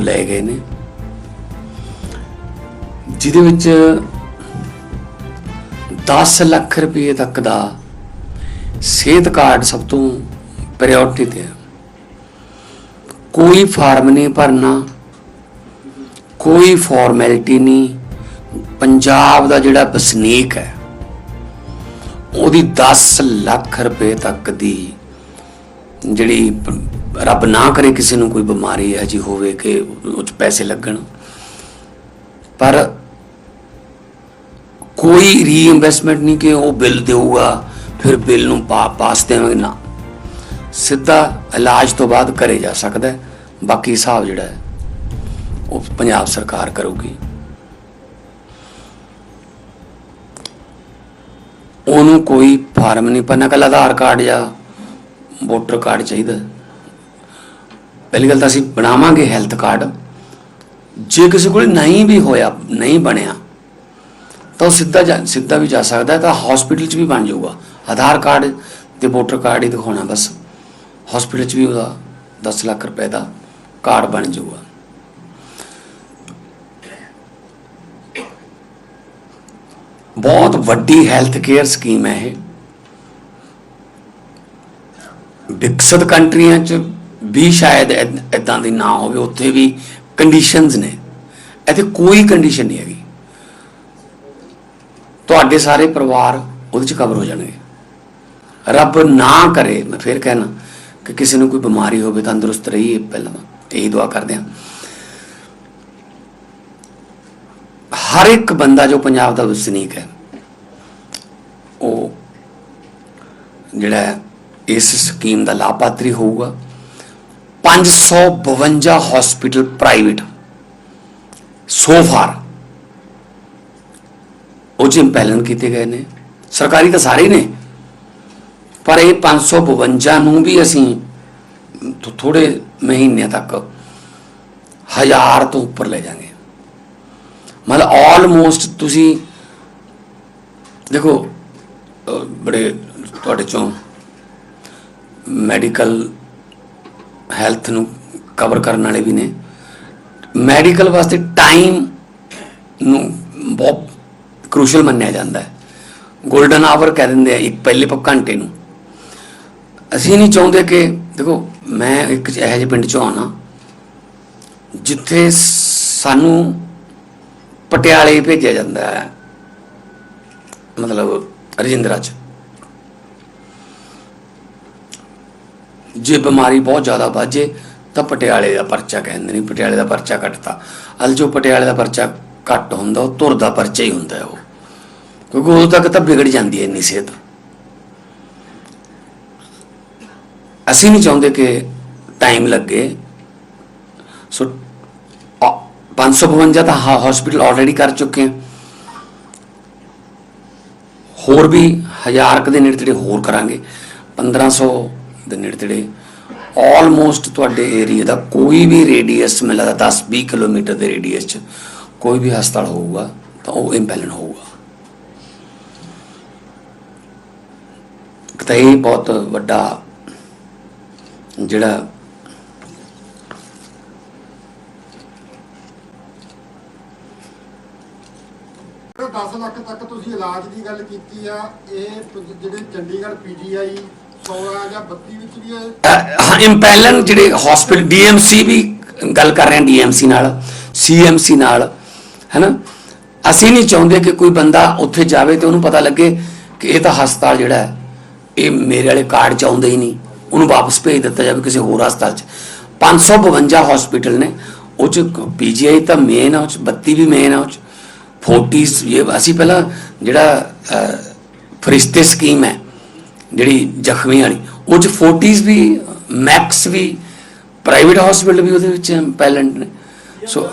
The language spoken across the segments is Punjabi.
ਲਏ ਗਏ ਨੇ। ਜਿਹਦੇ ਵਿੱਚ 10 ਲੱਖ ਰੁਪਏ ਤੱਕ ਦਾ ਸਿਹਤ ਕਾਰਡ ਸਭ ਤੋਂ ਪ੍ਰਾਇੋਰਟੀ ਤੇ ਹੈ ਕੋਈ ਫਾਰਮ ਨਹੀਂ ਭਰਨਾ, ਕੋਈ ਫਾਰਮੈਲਿਟੀ ਨਹੀਂ। ਪੰਜਾਬ ਦਾ ਜਿਹੜਾ ਵਸਨੀਕ ਹੈ, ਉਹਦੀ 10 ਲੱਖ ਰੁਪਏ ਤੱਕ ਦੀ ਜਿਹੜੀ ਰੱਬ ਨਾ ਕਰੇ ਕਿਸੇ ਨੂੰ ਕੋਈ ਬਿਮਾਰੀ ਹੈ ਜੀ ਹੋਵੇ ਕਿ ਉਹ 'ਚ ਪੈਸੇ ਲੱਗਣ। ਪਰ ਕੋਈ ਰੀਇਨਵੈਸਟਮੈਂਟ ਨਹੀਂ ਕਿ ਉਹ ਬਿੱਲ ਦੇਊਗਾ, ਫਿਰ ਬਿੱਲ ਨੂੰ ਪਾ, ਪਾਸ ਦੇਵਾਂਗੇ ਨਾ। ਸਿੱਧਾ ਇਲਾਜ ਤੋਂ ਬਾਅਦ ਕਰੇ ਜਾ ਸਕਦਾ ਬਾਕੀ ਹਿਸਾਬ ਜਿਹੜਾ ਹੈ, ਉਹ ਪੰਜਾਬ ਸਰਕਾਰ ਕਰੂਗੀ। ਉਹਨੂੰ ਕੋਈ ਫਾਰਮ ਨਹੀਂ ਭਰਨਾ ਕੱਲ ਆਧਾਰ ਕਾਰਡ ਜਾਂ ਵੋਟਰ ਕਾਰਡ ਚਾਹੀਦਾ। ਪਹਿਲੀ ਗੱਲ ਤਾਂ ਅਸੀਂ ਬਣਾਵਾਂਗੇ ਹੈਲਥ ਕਾਰਡ। ਜੇ ਕਿਸੇ ਕੋਲ ਨਹੀਂ ਵੀ ਹੋਇਆ, ਨਹੀਂ ਬਣਿਆ, ਤਾਂ ਉਹ ਸਿੱਧਾ ਜਾ- ਸਿੱਧਾ ਵੀ ਜਾ ਸਕਦਾ ਤਾਂ ਹਸਪੀਟਲ 'ਚ ਵੀ ਬਣ ਜਾਊਗਾ। ਆਧਾਰ ਕਾਰਡ ਤੇ ਵੋਟਰ ਕਾਰਡ ਹੀ ਦਿਖਾਉਣਾ ਬਸ। ਹਸਪੀਟਲ 'ਚ ਵੀ ਉਹਦਾ 10 ਲੱਖ ਰੁਪਏ ਦਾ ਕਾਰਡ ਬਣ ਜਾਊਗਾ। ਬਹੁਤ ਵੱਡੀ ਹੈਲਥ ਕੇਅਰ ਸਕੀਮ ਹੈ ਇਹ। ਵਿਕਸਿਤ ਕੰਟਰੀਆਂ 'ਚ ਵੀ ਸ਼ਾਇਦ ਇਦਾਂ ਦੀ ਨਾ ਹੋਵੇ, ਉੱਥੇ ਵੀ ਕੰਡੀਸ਼ਨਸ ਨੇ। ਇੱਥੇ ਕੋਈ ਕੰਡੀਸ਼ਨ ਨਹੀਂ ਹੈਗੀ। ਤੁਹਾਡੇ ਸਾਰੇ ਪਰਿਵਾਰ ਉਹਦੇ 'ਚ ਕਵਰ ਹੋ ਜਾਣਗੇ। ਰੱਬ ਨਾ ਕਰੇ, ਮੈਂ ਫਿਰ ਕਹਿਣਾ ਕਿ ਕਿਸੇ ਨੂੰ ਕੋਈ ਬਿਮਾਰੀ ਹੋਵੇ, ਤੰਦਰੁਸਤ ਰਹੀਏ, ਪਹਿਲਾਂ ਤਾਂ ਇਹੀ ਦੁਆ ਕਰਦੇ ਹਾਂ। ਹਰ ਇੱਕ ਬੰਦਾ ਜੋ ਪੰਜਾਬ ਦਾ ਵਸਨੀਕ ਹੈ, ਉਹ ਜਿਹੜਾ ਇਸ ਸਕੀਮ ਦਾ ਲਾਭਪਾਤਰੀ ਹੋਊਗਾ। 552 ਹਸਪੀਟਲ ਪ੍ਰਾਈਵੇਟ ਸੋ ਫਾਰ ਉਹ ਚ ਇੰਪੈਲਨ ਕੀਤੇ ਗਏ ਨੇ। ਸਰਕਾਰੀ ਤਾਂ ਸਾਰੇ ਨੇ। ਪਰ ਇਹ 552 ਨੂੰ ਵੀ ਅਸੀਂ ਥੋ- ਥੋੜੇ ਮਹੀਨਿਆਂ ਤੱਕ ਹਜ਼ਾਰ ਤੋਂ ਉੱਪਰ ਲੈ ਜਾਾਂਗੇ। ਮਤਲਬ ਆਲਮੋਸਟ ਤੁਸੀਂ ਦੇਖੋ ਬੜੇ ਤੁਹਾਡੇ ਚੋਂ ਮੈਡੀਕਲ ਹੈਲਥ ਨੂੰ ਕਵਰ ਕਰਨ ਵਾਲੇ ਵੀ ਨੇ। ਮੈਡੀਕਲ ਵਾਸਤੇ ਟਾਈਮ ਨੂੰ ਬਹੁਤ ਕ੍ਰੂਸ਼ਲ ਮੰਨਿਆ ਜਾਂਦਾ ਹੈ। 골ਡਨ ਆਵਰ ਕਹਿ ਦਿੰਦੇ ਆ ਇੱਕ ਪਹਿਲੇ ਪ, ਘੰਟੇ ਨੂੰ। ਅਸੀਂ ਨਹੀਂ ਚਾਹੁੰਦੇ ਕਿ, ਦੇਖੋ, ਮੈਂ ਇੱਕ ਇਹੋ ਜਿਹੇ ਪਿੰਡ ਚੋਂ ਆਉਣਾ, ਜਿੱਥੇ ਸਾਨੂੰ ਪਟਿਆਲੇ ਭੇਜਿਆ ਜਾਂਦਾ ਹੈ, ਮਤਲਬ ਰਜਿੰਦਰਾ ਚ। ਜੇ ਬਿਮਾਰੀ ਬਹੁਤ ਜ਼ਿਆਦਾ ਵਾਜੇ ਤਾਂ ਪਟਿਆਲੇ ਦਾ ਪਰਚਾ ਕਹਿੰਦੇ ਨੇ, ਪਟਿਆਲੇ ਦਾ ਪਰਚਾ ਕੱਟਤਾ। ਅਲ ਜੋ ਪਟਿਆਲੇ ਦਾ ਪਰਚਾ ਘੱਟ ਹੁੰਦਾ, ਉਹ ਤੁਰ ਦਾ ਪਰਚਾ ਹੀ ਹੁੰਦਾ ਉਹ। ਕਿਉਂਕਿ ਉਦੋਂ ਤੱਕ ਤਾਂ ਵਿਗੜ ਜਾਂਦੀ ਹੈ ਇੰਨੀ ਸਿਹਤ। ਅਸੀਂ ਨਹੀਂ ਚਾਹੁੰਦੇ ਕਿ ਟਾਈਮ ਲੱਗੇ। ਸੋ, ਅ- 552 ਤਾਂ ਹਸਪੀਟਲ ਆਲਰੇਡੀ ਕਰ ਚੁੱਕੇ ਹਾਂ ਹੋਰ ਵੀ ਹਜ਼ਾਰ ਕੁ ਦੇ ਨੇੜੇ ਤੇੜੇ ਹੋਰ ਕਰਾਂਗੇ। 1500 ਦੇ ਨੇੜੇ ਤੇੜੇ ਆਲਮੋਸਟ ਤੁਹਾਡੇ ਏਰੀਆ ਦਾ ਕੋਈ ਵੀ ਰੇਡੀਅਸ ਮੈਨੂੰ ਲੱਗਦਾ 10 20 ਕਿਲੋਮੀਟਰ ਦੇ ਰੇਡੀਅਸ ਚ ਕੋਈ ਵੀ ਹਸਪਤਾਲ ਹੋਊਗਾ, ਤਾਂ ਉਹ ਇੰਪੈਲਨ ਹੋਊਗਾ। ਤਾਂ ਇਹ ਬਹੁਤ ਵੱਡਾ ਜਿਹੜਾ ਤੇ 10 ਲੱਖ ਤੱਕ ਤੁਸੀਂ ਇਲਾਜ ਦੀ ਗੱਲ ਕੀਤੀ ਆ, ਇਹ ਜਿਹੜੇ ਚੰਡੀਗੜ੍ਹ ਪੀਜੀਆਈ 16 ਜਾਂ 32 ਵਿੱਚ ਵੀ ਇਹ ਇੰਪੈਲਨ ਜਿਹੜੇ ਹਸਪੀਟਲ ਡੀਐਮਸੀ ਵੀ ਗੱਲ ਕਰ ਰਹੇ ਹਾਂ ਡੀਐਮਸੀ ਨਾਲ ਸੀਐਮਸੀ ਨਾਲ, ਹੈਨਾ? ਅਸੀਂ ਨਹੀਂ ਚਾਹੁੰਦੇ ਕਿ ਕੋਈ ਬੰਦਾ ਉੱਥੇ ਜਾਵੇ ਤੇ ਉਹਨੂੰ ਪਤਾ ਲੱਗੇ ਕਿ ਇਹ ਤਾਂ ਹਸਪਤਾਲ ਜਿਹੜਾ ਹੈ, ਇਹ ਮੇਰੇ ਵਾਲੇ ਕਾਰਡ ਚ ਆਉਂਦੇ ਹੀ ਨਹੀਂ। ਉਹਨੂੰ ਵਾਪਸ ਭੇਜ ਦਿੱਤਾ ਜਾਵੇ ਕਿਸੇ ਹੋਰ ਹਸਪਤਾਲ ਚ। 552 ਹਸਪੀਟਲ ਨੇ, ਉਹ ਚ ਪੀਜੀਆਈ ਤਾਂ ਮੇਨ ਆ, ਉਹ ਚ 32 ਵੀ ਮੇਨ ਆ, ਉਹ ਚ। 40s ਇਹ ਅਸੀਂ ਪਹਿਲਾਂ ਜਿਹੜਾ ਫਰਿਸ਼ਤੇ ਸਕੀਮ ਹੈ ਜਿਹੜੀ ਜ਼ਖਮੀ ਵਾਲੀ ਉਹ ਚ 40s ਵੀ ਮੈਕਸ ਵੀ ਪ੍ਰਾਈਵੇਟ ਹਸਪੀਟਲ ਵੀ ਉਹਦੇ ਵਿੱਚ ਪੈਲੈਂਟ ਨੇ ਸੋ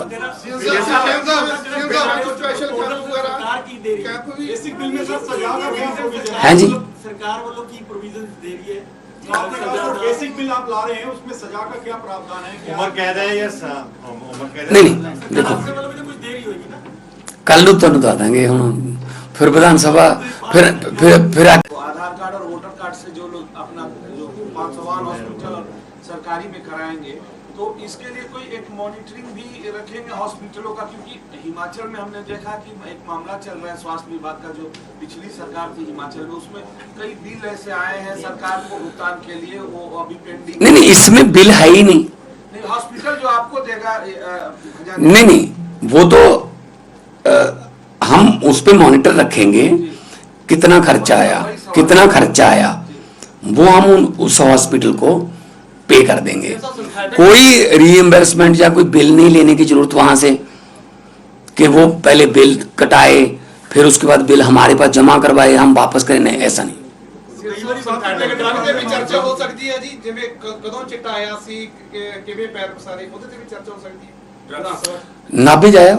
ਸਪੈਸ਼ਲ ਸਰਕਾਰ ਕੀ ਦੇ ਰਹੀ ਹੈ ਕੈਂਪ ਵੀ ਬੇਸਿਕ ਬਿੱਲ में सर सजा का प्रोविजन है ਹੈ ਜੀ ਸਰਕਾਰ ਵੱਲੋਂ ਕੀ ਪ੍ਰੋਵੀਜ਼ਨ ਦੇ ਰਹੀ ਹੈ बेसिक बिल आप ला रहे हैं उसमें सजा का क्या प्रावधान है क्या उम्र कैद है या सा- उम- उम्र कैद है? ਨਹੀਂ ਨਹੀਂ ਦੇਖੋ ਸਰਕਾਰ ਵੱਲੋਂ ਵੀ ਤਾਂ ਕੁਝ ਦੇ ਰਹੀ ਹੋਏਗੀ ਨਾ ਕੱਲ ਨੂੰ ਤੁਹਾਨੂੰ ਦੱਸ ਦਾਂਗੇ ਹੁਣ ਫਿਰ ਵਿਧਾਨ ਸਭਾ ਫਿਰ ਫਿਰ ਫਿਰ से जो लोग अपना जो पाँच सौ हॉस्पिटल और सरकारी में कराएँगे तो इसके लिए कोई एक मॉनिटरिंग भी रखेंगे हॉस्पिटलों का क्योंकि हिमाचल में हमने देखा कि एक मामला चल रहा है स्वास्थ्य विभाग का जो पिछली सरकार थी हिमाचल में उसमें कई बिल ऐसे आए हैं सरकार को भुगतान के लिए वो अभी पेंडिंग नहीं नहीं इसमें बिल है ही नहीं। नहीं हॉस्पिटल जो आपको देगा नहीं नहीं वो तो अ, हम उस पे मॉनिटर रखेंगे कितना खर्चा आया कितना खर्चा आया। वो हम उस हॉस्पिटल को पे कर देंगे। कोई रीएम्बर्समेंट या कोई बिल नहीं लेने की ज़रूरत वहाँ से कि वो पहले बिल कटाए फिर उसके बाद बिल हमारे पास जमा करवाए हम वापस करें। नहीं ऐसा नहीं। नाभी जाए